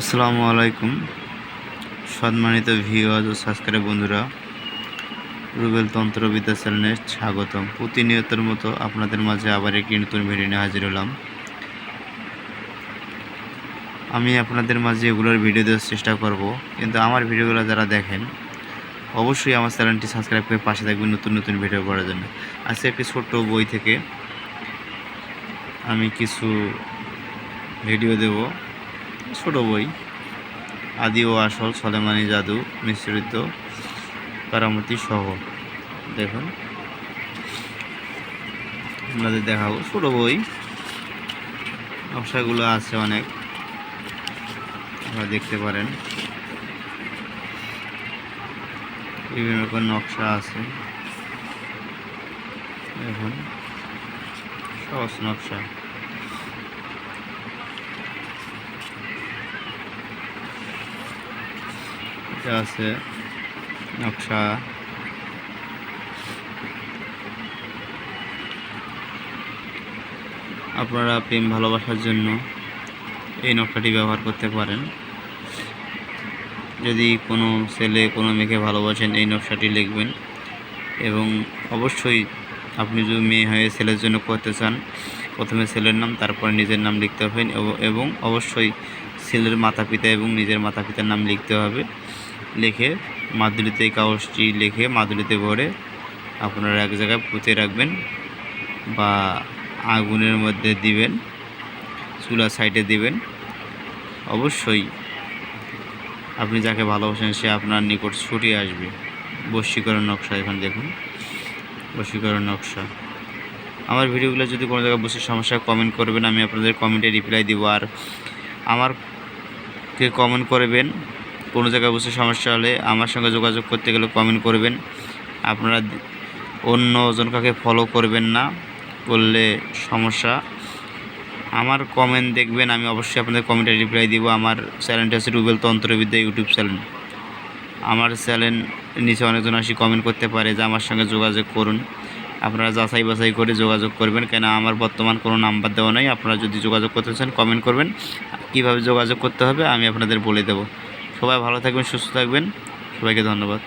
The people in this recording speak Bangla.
আসসালামু আলাইকুম। সম্মানিত ভিউয়ার্স ও সাবস্ক্রাইব বন্ধুরা, রুবেল তন্ত্রবিদ্যা চ্যানেলে স্বাগতম। প্রতিনিয়তের মতো আপনাদের মাঝে আবার একটি নতুন ভিডিও নিয়ে হাজির হলাম। আমি আপনাদের মাঝে এগুলোর ভিডিও দেওয়ার চেষ্টা করব, কিন্তু আমার ভিডিওগুলো যারা দেখেন, অবশ্যই আমার চ্যানেলটি সাবস্ক্রাইব করে পাশে থাকবেন নতুন নতুন ভিডিও করার জন্য। আজকে একটি ছোট্ট বই থেকে আমি কিছু ভিডিও দেব। ছোট বই। আদি ও আসল সলেমানি জাদু মিশ্রিত কারামতি সহ। দেখুন। আপনাদের দেখাবো। ছোট বই। নকশাগুলো আছে অনেক। আপনারা দেখতে পারেন। বিভিন্ন রকম নকশা আছে। দেখুন। সহজ নকশা। এটা আছে নকশা। আপনারা প্রেম ভালোবাসার জন্য এই নকশাটি ব্যবহার করতে পারেন। যদি কোনো ছেলে, কোনো মেয়েকে ভালোবাসেন, এই নকশাটি লিখবেন এবং অবশ্যই আপনি যদি মেয়ে হয়ে ছেলের জন্য করতে চান, প্রথমে ছেলের নাম, তারপর নিজের নাম লিখতে হবে এব- অবশ্যই ছেলের মাতা পিতা এবং নিজের মাতা পিতার নাম লিখতে হবে। লিখে মাদুলিতে এই কাগজটি লিখে মাদুলিতে ভরে আপনারা এক জায়গায় পুঁতে রাখবেন বা আগুনের মধ্যে দিবেন, চুলা সাইডে দিবেন। অবশ্যই আপনি যাকে ভালোবাসেন সে আপনার নিকট ছুটে আসবে। বশীকরণ নকশা এখানে দেখুন। বশীকরণ নকশা। আমার ভিডিওগুলো যদি কোনো জায়গায় বসে সমস্যা কমেন্ট করবেন। আমি আপনাদের কমেন্টে রিপ্লাই দিব। আর আমারকে কমেন্ট করবেন কোনো জায়গায় বসে সমস্যা হলে আমার সঙ্গে যোগাযোগ করতে গেলে কমেন্ট করবেন। আপনারা অন্য জনকাকে ফলো করবেন না করলে সমস্যা। আমার কমেন্ট দেখবেন, আমি অবশ্যই আপনাদের কমেন্টে রিপ্লাই দিব। আমার চ্যানেলটা হচ্ছে রুবেল তন্ত্রবিদ্যা ইউটিউব চ্যানেল আমার চ্যানেল নিচে অনেকজন আসি কমেন্ট করতে পারে যে আমার সঙ্গে যোগাযোগ করুন। আপনারা যাচাই বাছাই করে যোগাযোগ করবেন। কেন আমার বর্তমান কোনো নাম্বার দেওয়া নেই। আপনারা যদি যোগাযোগ করতে চান কমেন্ট করবেন। কীভাবে যোগাযোগ করতে হবে, আমি আপনাদের বলে দেবো। সবাই ভালো থাকবেন সুস্থ থাকবেন। সবাইকে ধন্যবাদ।